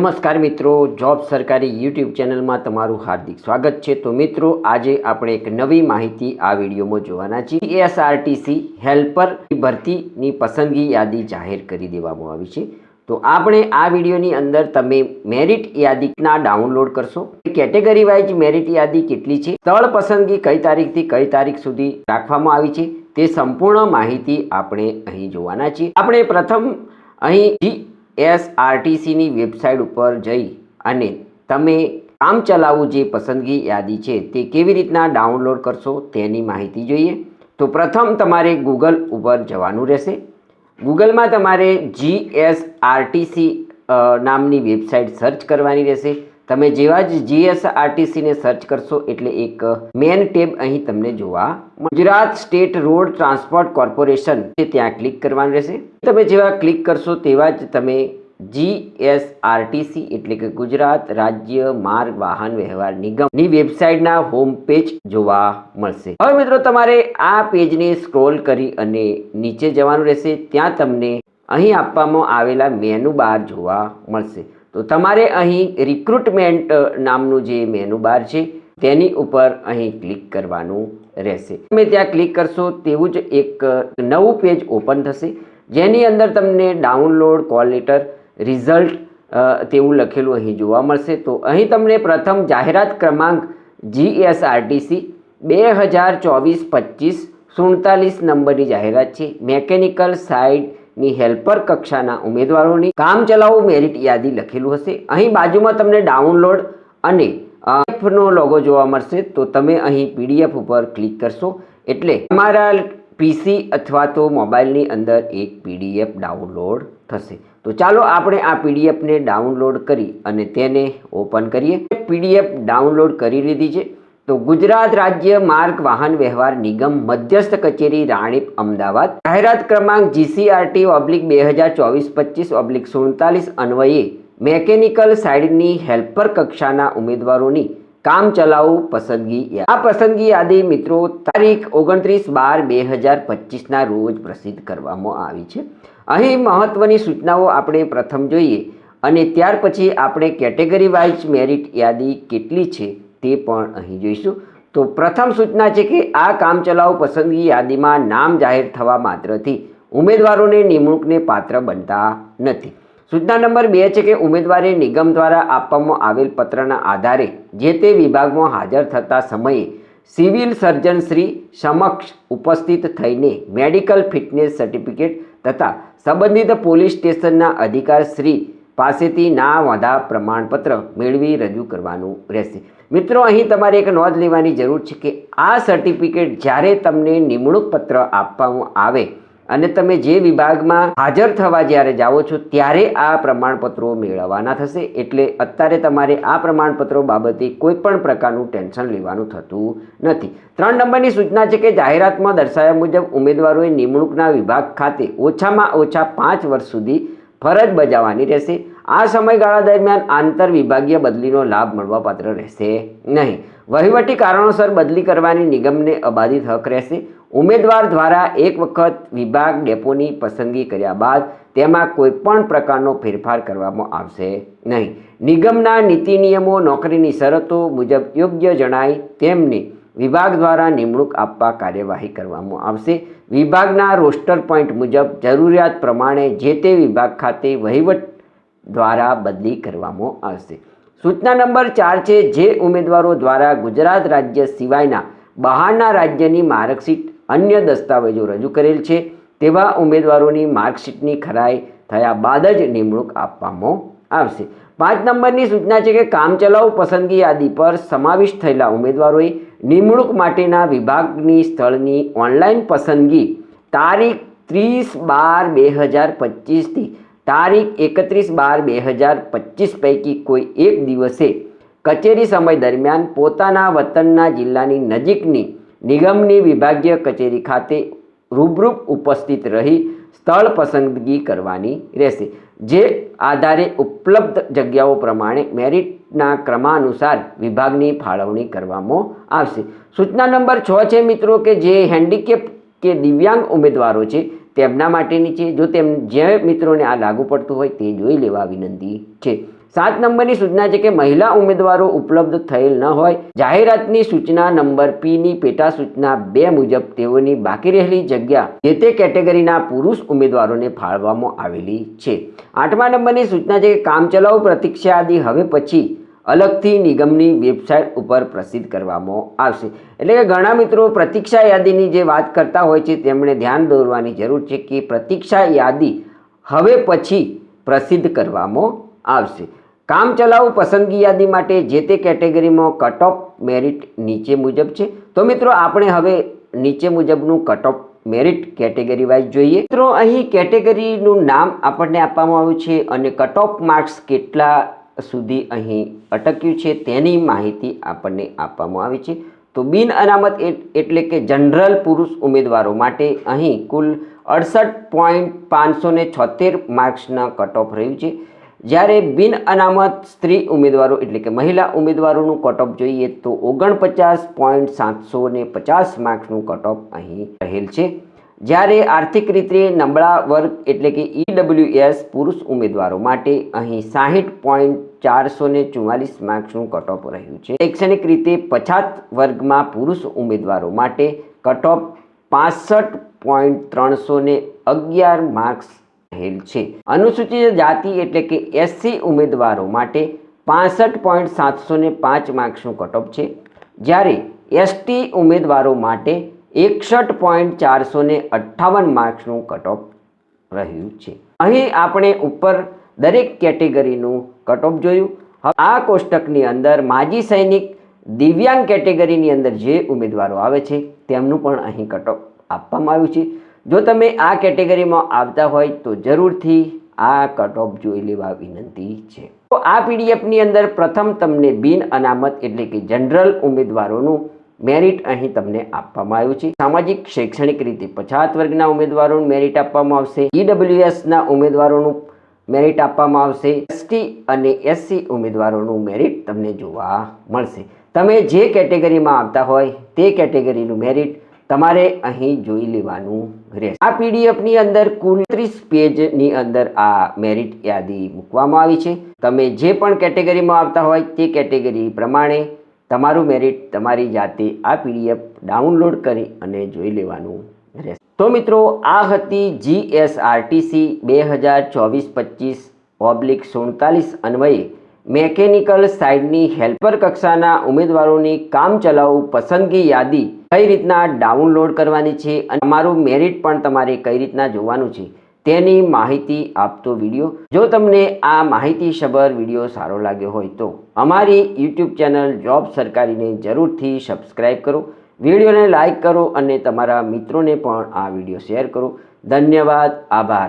નમસ્કાર મિત્રો, જોબ સરકારી યુટ્યુબ ચેનલમાં તમારું હાર્દિક સ્વાગત છે. તો મિત્રો, આજે આપણે એક નવી માહિતી આ વિડીયોમાં જોવાના છીએ. એસઆરટીસી હેલ્પર ભરતીની પસંદગી યાદી જાહેર કરી દેવામાં આવી છે. તો આપણે આ વિડીયોની અંદર તમે મેરિટ યાદીના ડાઉનલોડ કરશો. કેટેગરી વાઇઝ મેરિટ યાદી કેટલી છે? સ્થળ પસંદગી કઈ તારીખથી કઈ તારીખ સુધી રાખવામાં આવી છે? તે સંપૂર્ણ માહિતી આપણે અહીં જોવાના છીએ. આપણે પ્રથમ અહીં એસઆરટીસીની વેબસાઇટ ઉપર જઈ અને તમે કામ ચલાવવું જે પસંદગી યાદી છે તે કેવી રીતના ડાઉનલોડ કરશો તેની માહિતી જોઈએ. તો પ્રથમ તમારે ગૂગલ ઉપર જવાનું રહેશે. ગૂગલમાં તમારે જી એસ આરટીસી નામની વેબસાઇટ સર્ચ કરવાની રહેશે. તમે જેવા જ જીએસઆરટીસીને સર્ચ કરશો એટલે એક મેન ટેબ અહીં તમને જોવા Gujarat state road transport corporation તે ત્યાં ક્લિક કરવાનું રહેશે. તમે જેવા ક્લિક કરશો તેવા જ તમે જીએસઆરટીસી એટલે કે ગુજરાત રાજ્ય માર્ગ વાહન વ્યવહાર નિગમની વેબસાઇટના હોમ પેજ જોવા મળશે. હવે મિત્રો તમારે આ પેજને સ્ક્રોલ કરી અને નીચે જવાનું રહેશે. ત્યાં તમને અહીં આપવામાં આવેલા મેનુ બાર જોવા મળશે. તો તમારે અહીં રિક્રુટમેન્ટ નામનું જે મેનુ બાર છે, તેની ઉપર અહીં ક્લિક કરવાનું રહેશે. તમે ત્યાં ક્લિક કરશો તેવું જ એક નવું પેજ ઓપન થશે. જેની અંદર તમને ડાઉનલોડ કોલ લેટર રિઝલ્ટ તેવું લખેલું અહીં જોવા મળશે. તો અહીં તમને પ્રથમ જાહેરાત ક્રમાંક જીએસઆરટીસી બે હજાર ચોવીસ પચીસ સુડતાલીસ નંબરની જાહેરાત છે. મેકેનિકલ સાઇડની હેલ્પર કક્ષાના ઉમેદવારોની કામ ચલાવો મેરિટ યાદી લખેલું હશે. અહીં બાજુમાં તમને ડાઉનલોડ અને એફનો લોગો જોવા મળશે. તો તમે અહીં પીડીએફ ઉપર ક્લિક કરશો. એટલે તમારા પીસી અથવા તો મોબાઈલની અંદર એક પીડીએફ ડાઉનલોડ થશે. તો ચાલો આપણે આ પીડીએફને ડાઉનલોડ કરી અને તેને ઓપન કરીએ. પીડીએફ ડાઉનલોડ કરી લીધી છે. તો ગુજરાત રાજ્ય માર્ગ વાહન વ્યવહાર નિગમ મધ્યસ્થ કચેરી રાણીપ, અમદાવાદ. જાહેરાત ક્રમાંક જીસીઆરટી ઓબ્લિક બે હજાર ચોવીસ પચીસ ઓબ્લિક સુડતાલીસ અન્વયે મેકેનિકલ સાઇડની હેલ્પર કક્ષાના ઉમેદવારોની કામ ચલાઉ પસંદગી. આ પસંદગી યાદી મિત્રો તારીખ ઓગણત્રીસ બાર બે હજાર પચીસના રોજ પ્રસિદ્ધ કરવામાં આવી છે. અહીં મહત્વની સૂચનાઓ આપણે પ્રથમ જોઈએ અને ત્યાર પછી આપણે કેટેગરી વાઇઝ મેરિટ યાદી કેટલી છે તે પણ અહીં જોઈશું. તો પ્રથમ સૂચના છે કે આ કામચલાઉ પસંદગી યાદીમાં નામ જાહેર થવા માત્રથી ઉમેદવારોને નિમણૂકને પાત્ર બનતા નથી. સૂચના નંબર બે છે કે ઉમેદવારે નિગમ દ્વારા આપવામાં આવેલ પત્રના આધારે જે તે વિભાગમાં હાજર થતા સમયે સિવિલ સર્જન શ્રી સમક્ષ ઉપસ્થિત થઈને મેડિકલ ફિટનેસ સર્ટિફિકેટ તથા સંબંધિત પોલીસ સ્ટેશનના અધિકાર શ્રી પાસેથી ના વાંધા પ્રમાણપત્ર મેળવી રજૂ કરવાનું રહેશે. મિત્રો, અહીં તમારે એક નોંધ લેવાની જરૂર છે કે આ સર્ટિફિકેટ જ્યારે તમને નિમણૂક પત્ર આપવામાં આવે અને તમે જે વિભાગમાં હાજર થવા જ્યારે જાઓ છો, ત્યારે આ પ્રમાણપત્રો મેળવવાના થશે. એટલે અત્યારે તમારે આ પ્રમાણપત્રો બાબતે કોઈ પણ પ્રકારનું ટેન્શન લેવાનું થતું નથી. ત્રણ નંબરની સૂચના છે કે જાહેરાતમાં દર્શાવ્યા મુજબ ઉમેદવારોએ નિમણૂકના વિભાગ ખાતે ઓછામાં ઓછા પાંચ વર્ષ સુધી ફરજ બજાવવાની રહેશે. આ સમયગાળા દરમિયાન આંતર વિભાગીય બદલીનો લાભ મળવાપાત્ર રહેશે નહીં. વહીવટી કારણોસર બદલી કરવાની નિગમને અબાધિત હક રહેશે. ઉમેદવાર દ્વારા એક વખત વિભાગ ડેપોની પસંદગી કર્યા બાદ તેમાં કોઈપણ પ્રકારનો ફેરફાર કરવામાં આવશે નહીં. નિગમના નીતિ નિયમો નોકરીની શરતો મુજબ યોગ્ય જણાય તેમને વિભાગ દ્વારા નિમણૂક આપવા કાર્યવાહી કરવામાં આવશે. વિભાગના રોસ્ટર પોઈન્ટ મુજબ જરૂરિયાત પ્રમાણે જે તે વિભાગ ખાતે વહીવટ દ્વારા બદલી કરવામાં આવશે. સૂચના નંબર ચાર છે, જે ઉમેદવારો દ્વારા ગુજરાત રાજ્ય સિવાયના બહારના રાજ્યની માર્કશીટ અન્ય દસ્તાવેજો રજૂ કરેલ છે. તેવા ઉમેદવારોની માર્કશીટની ખરાઈ થયા બાદ જ નિમણૂક આપવામાં આવશે. પાંચ નંબરની સૂચના છે કે કામચલાઉ પસંદગી યાદી પર સમાવિષ્ટ થયેલા ઉમેદવારોએ નિમણૂક માટેના વિભાગની સ્થળની ઓનલાઈન પસંદગી તારીખ ત્રીસ બાર બે હજાર પચીસથી તારીખ એકત્રીસ બાર બે હજાર પચીસ પૈકી કોઈ એક દિવસે કચેરી સમય દરમિયાન પોતાના વતનના જિલ્લાની નજીકની નિગમની વિભાગીય કચેરી ખાતે રૂબરૂપ ઉપસ્થિત રહી સ્થળ પસંદગી કરવાની રહેશે, જે આધારે ઉપલબ્ધ જગ્યાઓ પ્રમાણે મેરિટના ક્રમાનુસાર વિભાગની ફાળવણી કરવામાં આવશે. સૂચના નંબર છ છે મિત્રો કે જે હેન્ડીકેપ કે દિવ્યાંગ ઉમેદવારો છે, તેમના માટેની છે. જો તેમ જે મિત્રોને આ લાગુ પડતું હોય તે જોઈ લેવા વિનંતી છે. સાત નંબરની સૂચના છે કે મહિલા ઉમેદવારો ઉપલબ્ધ થયેલ ન હોય. જાહેરાતની સૂચના નંબર પીની પેટા સૂચના બે મુજબ તેઓની બાકી રહેલી જગ્યા જે તે કેટેગરીના પુરુષ ઉમેદવારોને ફાળવવામાં આવેલી છે. આઠમા નંબરની સૂચના છે કે કામચલાઉ પ્રતીક્ષા યાદી હવે પછી અલગથી નિગમની વેબસાઇટ ઉપર પ્રસિદ્ધ કરવામાં આવશે. એટલે કે ઘણા મિત્રો પ્રતીક્ષા યાદીની જે વાત કરતા હોય છે તેમણે ધ્યાન દોરવાની જરૂર છે કે પ્રતીક્ષા યાદી હવે પછી પ્રસિદ્ધ કરવામાં આવશે. કામચલાઉ પસંદગી યાદી માટે જે તે કેટેગરીમાં કટ ઓફ મેરિટ નીચે મુજબ છે. તો મિત્રો, આપણે હવે નીચે મુજબનું cut off merit category wise જોઈએ. મિત્રો, અહીં કેટેગરીનું નામ આપણને આપવામાં આવ્યું છે અને કટ ઓફ માર્ક્સ કેટલા સુધી અહીં અટક્યું છે તેની માહિતી આપણને આપવામાં આવી છે. તો બિન અનામત એટ- એટલે કે જનરલ પુરુષ ઉમેદવારો માટે અહીં કુલ અડસઠ પોઈન્ટ પાંચસો ને છોતેર માર્ક્સના કટ ઓફ રહ્યું છે. જ્યારે બિન અનામત સ્ત્રી ઉમેદવારો એટલે કે મહિલા ઉમેદવારોનું કટઓફ જોઈએ તો ઓગણપચાસ પોઈન્ટ સાતસો ને પચાસ માર્ક્સનું કટઓફ અહીં રહેલ છે. જ્યારે આર્થિક રીતે નબળા વર્ગ એટલે કે ઈડબ્લ્યુએસ પુરુષ ઉમેદવારો માટે અહીં સાહીઠ પોઈન્ટ ચારસો ને ચુમ્માલીસ માર્ક્સનું કટઓફ રહ્યું છે. શૈક્ષણિક રીતે પછાત વર્ગમાં પુરુષ ઉમેદવારો માટે કટઓફ પાસઠ પોઈન્ટ ત્રણસો અગિયાર માર્ક્સ રહેલ છે. અનુસૂચિત જાતિ એટલે કે એસસી ઉમેદવારો માટે પાસઠ પોઈન્ટ સાતસો ને પાંચ માર્ક્સનું કટઓફ છે. જ્યારે એસટી ઉમેદવારો માટે એકસઠ પોઈન્ટ ચારસો ને અઠ્ઠાવન માર્ક્સનું કટઓફ રહ્યું છે. અહીં આપણે ઉપર દરેક કેટેગરીનું કટઓફ જોયું. આ કોષ્ટકની અંદર માજી સૈનિક દિવ્યાંગ કેટેગરીની અંદર જે ઉમેદવારો આવે છે, તેમનું પણ અહીં કટઓફ આપવામાં આવ્યું છે. જો તમે આ કેટેગરીમાં આવતા હોય તો જરૂરથી આ કટ ઓફ જોઈ લેવા વિનંતી છે. તો આ પીડીએફની અંદર પ્રથમ તમને બિન અનામત એટલે કે જનરલ ઉમેદવારોનું મેરિટ અહીં તમને આપવામાં આવ્યું છે. સામાજિક, શૈક્ષણિક રીતે પછાત વર્ગના ઉમેદવારોનું મેરિટ આપવામાં આવશે. ઈડબ્લ્યુએસના ઉમેદવારોનું મેરિટ આપવામાં આવશે. એસટી અને એસસી ઉમેદવારોનું મેરિટ તમને જોવા મળશે. તમે જે કેટેગરીમાં આવતા હોય તે કેટેગરીનું મેરિટ તમારે અહીં જોઈ લેવાનું રહેશે આ પીડીએફની અંદર કુલ ત્રીસ પેજની અંદર આ મેરિટ યાદી મૂકવામાં આવી છે. તમે જે પણ કેટેગરીમાં આવતા હોય તે કેટેગરી પ્રમાણે તમારું મેરિટ તમારી જાતે આ પીડીએફ ડાઉનલોડ કરી અને જોઈ લેવાનું રહેશે. તો મિત્રો, આ હતી જીએસઆરટીસી બે હજાર ચોવીસ પચીસ ઓબ્લિક સુડતાલીસ અન્વયે મેકેનિકલ સાઇડની હેલ્પર કક્ષાના ઉમેદવારોની કામચલાઉ પસંદગી યાદી કઈ રીતના ડાઉનલોડ કરવાની છે અને તમારું મેરિટ પણ તમારે કઈ રીતના જોવાનું છે તેની માહિતી આપતો વીડિયો. જો તમને આ માહિતીસભર વીડિયો સારો લાગ્યો હોય તો અમારી યુટ્યુબ ચેનલ જોબ સરકારીને જરૂરથી સબસ્ક્રાઈબ કરો. વિડીયોને લાઇક કરો અને તમારા મિત્રોને પણ આ વીડિયો શેર કરો. ધન્યવાદ, આભાર.